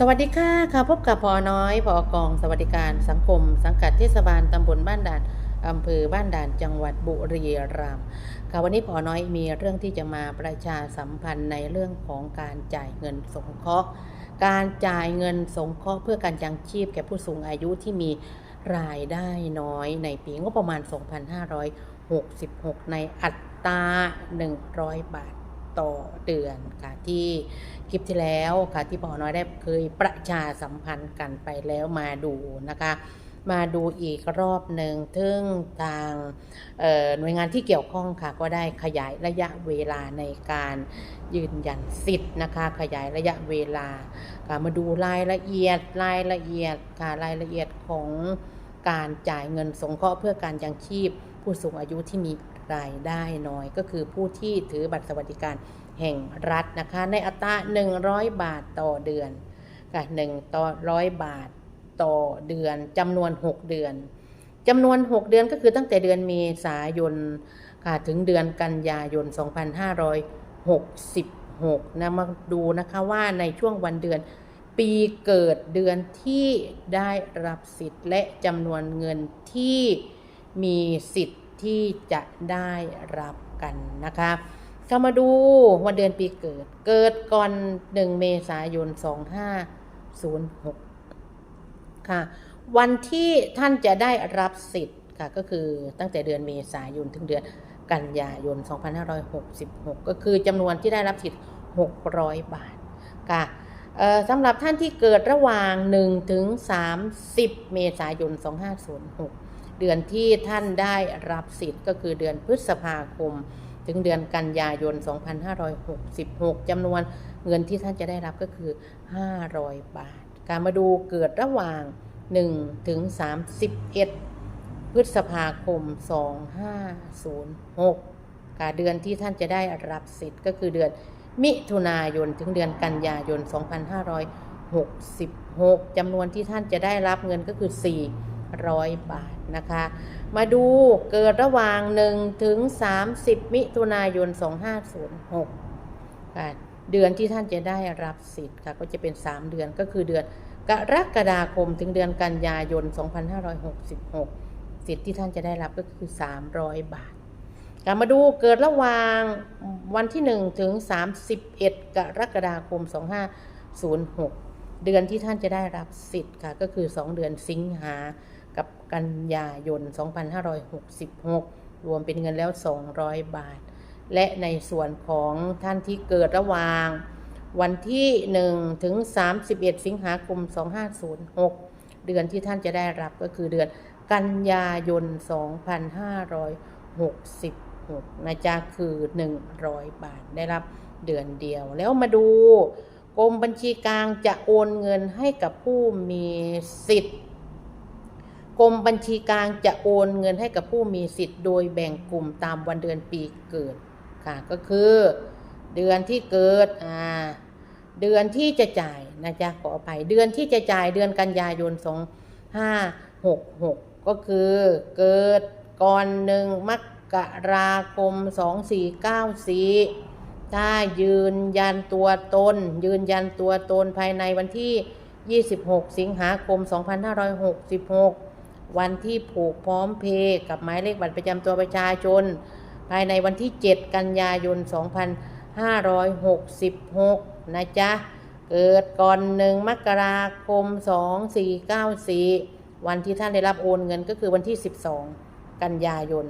สวัสดีค่ะค่ะพบกับพอน้อยพอกองสวัสดิการสังคม สังกัดเทศบาลตำบลบ้านด่านอำเภอบ้านด่านจังหวัดบุรีรัมย์ค่ะวันนี้พอน้อยมีเรื่องที่จะมาประชาสัมพันธ์ในเรื่องของการจ่ายเงินสงเคราะห์ การจ่ายเงินสงเคราะห์เพื่อการยังชีพแก่ผู้สูงอายุที่มีรายได้น้อยในปีงบประมาณ 2566 ในอัตรา 100 บาท ต่อเดือนค่ะที่คลิปที่แล้วค่ะที่ปอน้อยได้เคยประชาสัมพันธ์กันไปแล้วมาดูนะคะ มาดูอีกรอบหนึ่งซึ่งทางหน่วยงานที่เกี่ยวข้องค่ะก็ได้ขยายระยะเวลาในการยืนยันสิทธิ์นะคะ ขยายระยะเวลาค่ะมาดูรายละเอียดรายละเอียดค่ะรายละเอียดของการจ่ายเงินสงเคราะห์เพื่อการยังชีพ ผู้สูงอายุที่มีรายได้น้อย ก็คือผู้ที่ถือบัตรสวัสดิการแห่งรัฐนะคะ ในอัตรา 100 บาทต่อเดือนค่ะ1ต่อ100บาทต่อเดือนจำนวน 6 เดือนจำนวน 6 เดือนก็คือตั้งแต่เดือนเมษายนค่ะถึงเดือนกันยายน 2566นะมาดูนะคะว่าในช่วงวันเดือนปีเกิดเดือนที่ได้รับสิทธิ์และจำนวนเงินที่ มีสิทธิ์ที่จะได้รับกันนะคะเข้ามาดูวันเดือนปีเกิด เกิดก่อน 1 เมษายน 2506 ค่ะ วันที่ท่านจะได้รับสิทธิ์ค่ะ ก็คือตั้งแต่เดือนเมษายนถึงเดือนกันยายน 2566 ก็คือจำนวนที่ได้รับสิทธิ์ 600 บาท ค่ะเอ่อสำหรับท่านที่เกิดระหว่าง 1 ถึง 30 เมษายน 2506 เดือนที่ท่านได้รับสิทธิ์ก็คือเดือนพฤษภาคม ถึงเดือนกันยายน 2566 จำนวนเงินที่ท่านจะได้รับก็คือ 500 บาท การมาดูเกิดระหว่าง 1 ถึง 31 พฤษภาคม 2506การเดือนที่ท่านจะได้รับสิทธิ์ก็คือเดือนมิถุนายน ถึงเดือนกันยายน 2566 จำนวนที่ท่านจะได้รับเงินก็คือ 4 400 บาทนะคะ มาดูเกิดระหว่าง 1 ถึง 30 มิถุนายน 2506ค่ะเดือนที่ท่านจะได้รับสิทธิ์ค่ะก็จะเป็น 3 เดือนก็คือเดือนกรกฎาคมถึงเดือนกันยายน 2566 สิทธิ์ที่ท่านจะได้รับก็คือ 300 บาทกลับมาดูเกิดระหว่างวันที่ 1 ถึง 31 กรกฎาคม 2506 เดือนที่ท่านจะได้รับสิทธิ์ค่ะก็คือ 2 เดือนสิงหา กันยายน 2566 รวมเป็นเงินแล้ว 200 บาท และในส่วนของท่านที่เกิดระหว่าง วันที่ 1 ถึง 31 สิงหาคม 2506 เดือนที่ท่านจะได้รับก็คือเดือนกันยายน 2566 นะจ๊ะคือ 100 บาทได้รับเดือนเดียว แล้วมาดูกรมบัญชีกลางจะโอนเงินให้กับผู้มีสิทธิ์ กรมบัญชีกลางจะโอนเงินให้กับผู้มีสิทธิ์โดยแบ่งกลุ่มตามวันเดือนปีเกิดค่ะก็คือเดือนที่เกิดอ่าเดือนที่จะจ่ายนะจ๊ะขออภัยเดือนที่จะจ่ายเดือนกันยายน2566ก็คือเกิดก่อนหนึ่งมกราคม2494ถ้ายืนยันตัวตน ยืนยันตัวตนภายในวันที่ 26 สิงหาคม 2566 วันที่ผูกพร้อมเพย์กับหมายเลขบัตรประจำตัวประชาชน ภายในวันที่ 7 กันยายน 2566 นะจ๊ะ เกิดก่อนหนึ่งมกราคม 2494 วันที่ท่านได้รับโอนเงินก็คือวันที่ 12 กันยายน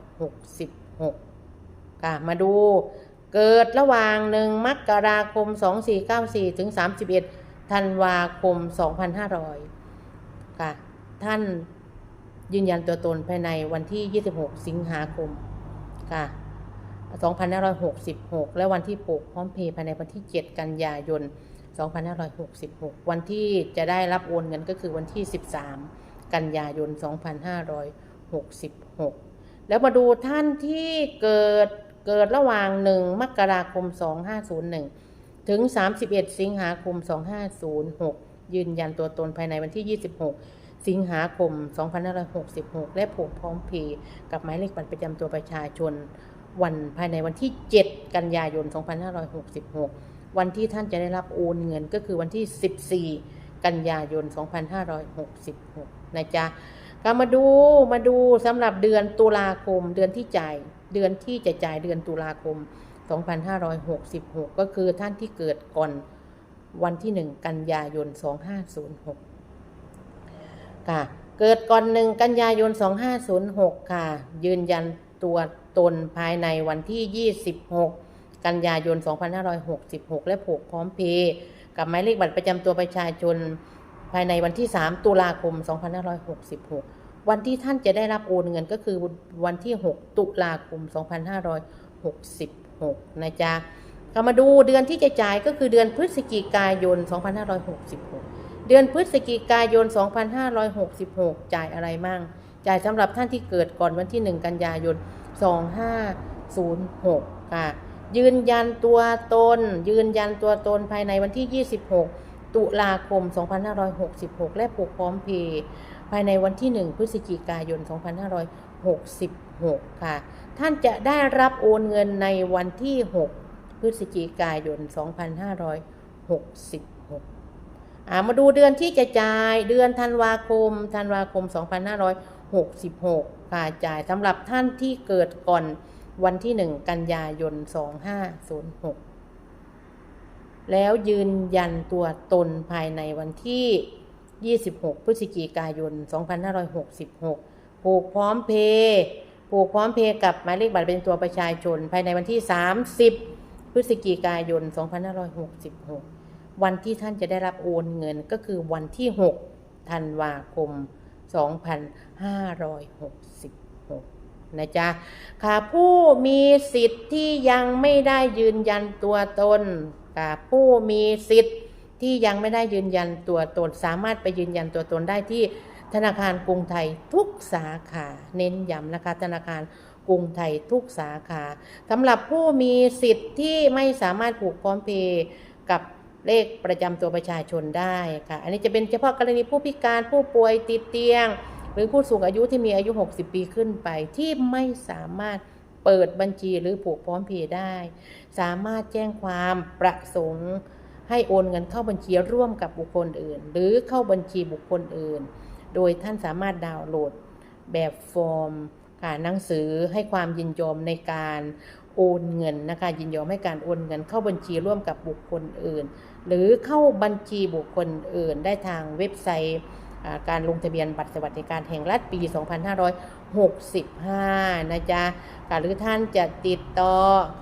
2566 ค่ะ มาดูเกิดระหว่างหนึ่งมกราคม 2494 ถึง 31 ธันวาคม 2500 ค่ะ ท่านยืนยันตัวตนภายในวันที่ 26 สิงหาคมค่ะ 2566 และวันที่ปลูกพร้อมเพย์ภายในวันที่ 7 กันยายน 2566 วันที่จะได้รับโอนเงินก็คือวันที่ 13 กันยายน 2566 แล้วมาดูท่านที่เกิดเกิดระหว่าง 1 มกราคม 2501 ถึง 31 สิงหาคม 2506 ยืนยันตัวตนภายในวันที่ 26 สิงหาคม 2566 และผูกพร้อมเพย์กับหมายเลขบัตรประจำตัวประชาชน วันภายในวันที่ 7 กันยายน 2566 วันที่ท่านจะได้รับโอนเงินก็คือวันที่ 14 กันยายน 2566 นะจ๊ะก็มาดูมาดูสำหรับเดือนตุลาคม เดือนที่จ่ายเดือนที่จะจ่ายเดือนตุลาคม 2566 ก็คือท่านที่เกิดก่อน วันที่ 1 กันยายน 2506 ค่ะ เกิดก่อน1กันยายน 2506 ค่ะ ยืนยันตัวตนภายในวันที่ 26 กันยายน 2566 และผูกพร้อมเพย์กับหมายเลขบัตรประจำตัวประชาชนภายในวันที่ 3 ตุลาคม 2566 วันที่ท่านจะได้รับโอนเงินก็คือวันที่ 6 ตุลาคม 2566 นะจ๊ะ ก็มาดูเดือนที่จะจ่ายก็คือเดือนพฤศจิกายน 2566 เดือนพฤศจิกายน 2566 จ่ายอะไรมั่ง จ่ายสำหรับท่านที่เกิดก่อนวันที่ 1 กันยายน 2506 ค่ะ ยืนยันตัวตน ยืนยันตัวตนภายในวันที่ 26 ตุลาคม 2566 และผูกพร้อมเพย์ภายในวันที่ 1 พฤศจิกายน 2566 ค่ะ ท่านจะได้รับโอนเงินในวันที่ 6 พฤศจิกายน 2566อ่ามาดูเดือนที่จะจ่ายเดือนธันวาคมธันวาคม 2566 ค่ะจ่ายสำหรับท่านที่เกิดก่อนวันที่ 1 กันยายน 2506 แล้วยืนยันตัวตนภายในวันที่ 26 พฤศจิกายน 2566 ผูกพร้อมเพย์ผูกพร้อมเพย์กับหมายเลขบัตรเป็นตัวประชาชน ภายในวันที่ 30 พฤศจิกายน 2566 วันที่ท่านจะได้รับโอนเงินก็คือวันที่ 6 ธันวาคม 2566 นะจ๊ะ ค่ะผู้มีสิทธิ์ที่ยังไม่ได้ยืนยันตัวตนค่ะผู้มีสิทธิ์ที่ยังไม่ได้ยืนยันตัวตน สามารถไปยืนยันตัวตนได้ที่ธนาคารกรุงไทยทุกสาขา เน้นย้ำนะคะธนาคาร กรุงไทยทุกสาขาสำหรับผู้มีสิทธิ์ที่ไม่สามารถผูกพร้อมเพย์กับเลขประจำตัวประชาชนได้ค่ะ อันนี้จะเป็นเฉพาะกรณีผู้พิการผู้ป่วยติดเตียง หรือผู้สูงอายุที่มีอายุ 60 ปีขึ้นไป ที่ไม่สามารถเปิดบัญชีหรือผูกพร้อมเพย์ได้ สามารถแจ้งความประสงค์ให้โอนเงินเข้าบัญชีร่วมกับบุคคลอื่น หรือเข้าบัญชีบุคคลอื่น โดยท่านสามารถดาวน์โหลดแบบฟอร์ม ค่ะหนังสือให้ความยินยอมในการโอนเงินนะคะยินยอมให้การโอนเงินเข้าบัญชีร่วมกับบุคคลอื่น หรือเข้าบัญชีบุคคลอื่น ได้ทางเว็บไซต์การลงทะเบียนบัตรสวัสดิการแห่งรัฐปี 2565 นะจ๊ะหรือท่านจะติดต่อ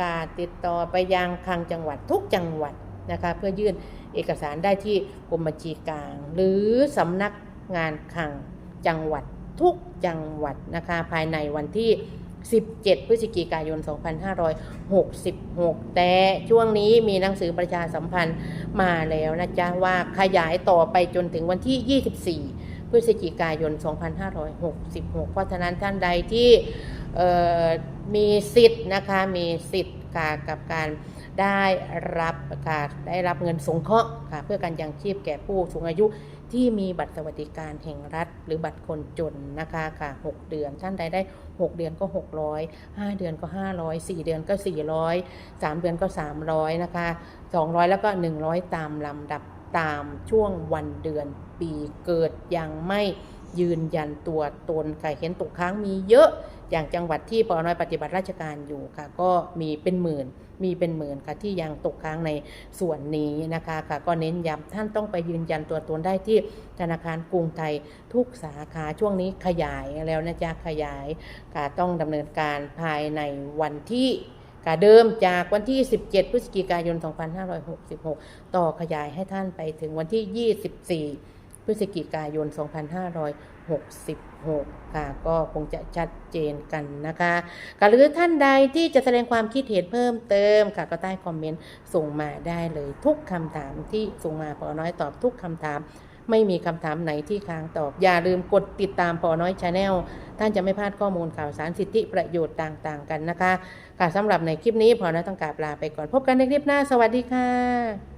การติดต่อไปยังคลังจังหวัดทุกจังหวัดนะคะเพื่อยื่นเอกสารได้ที่กรมบัญชีกลาง หรือสำนักงานคลังจังหวัด ทุกจังหวัดนะคะ ภายในวันที่ 17 พฤศจิกายน 2566 แต่ช่วงนี้มีหนังสือประชาสัมพันธ์มาแล้วนะจ๊ะว่าขยายต่อไปจนถึงวันที่ 24 พฤศจิกายน 2566 เพราะฉะนั้นท่านใดที่มีสิทธิ์นะคะ มีสิทธิ์กับการได้รับค่ะได้รับเงินสงเคราะห์ค่ะเพื่อการยังชีพแก่ผู้สูงอายุ ที่มีบัตรสวัสดิการแห่งรัฐ หรือบัตรคนจนนะคะค่ะ 6 เดือน ท่านใดได้ 6 เดือนก็ 600 5 เดือนก็ 500 4 เดือนก็ 400 3 เดือนก็ 300 นะคะ 200 แล้วก็ 100 ตามลำดับตามช่วงวันเดือนปีเกิดยังไม่ ยืนยันตัวตนค่ะเห็นตกค้างมีเยอะอย่างจังหวัดที่ปอน้อยปฏิบัติราชการอยู่ค่ะ ก็มีเป็นหมื่นมีเป็นหมื่นค่ะที่ยังตกค้างในส่วนนี้นะคะค่ะก็เน้นย้ำท่านต้องไปยืนยันตัวตนได้ที่ธนาคารกรุงไทยทุกสาขาช่วงนี้ขยายแล้วนะจ๊ะขยายค่ะต้องดำเนินการภายในวันที่กาเดิมจากวันที่ 17 พฤศจิกายน 2566 ต่อขยายให้ท่านไปถึงวันที่ 24 พฤศจิกายน 2566 ค่ะ ก็คงจะชัดเจนกันนะคะค่ะหรือท่านใดที่จะแสดงความคิดเห็นเพิ่มเติมค่ะ ก็ใต้คอมเมนต์ส่งมาได้เลยทุกคำถามที่ส่งมาพอน้อยตอบทุกคำถามไม่มีคำถามไหนที่ค้างตอบ อย่าลืมกดติดตามพอน้อยชาแนลท่านจะไม่พลาดข้อมูลข่าวสารสิทธิประโยชน์ต่างๆ กันนะคะ ค่ะสำหรับในคลิปนี้พอน้อยต้องกราบลาไปก่อนพบกันในคลิปหน้า สวัสดีค่ะ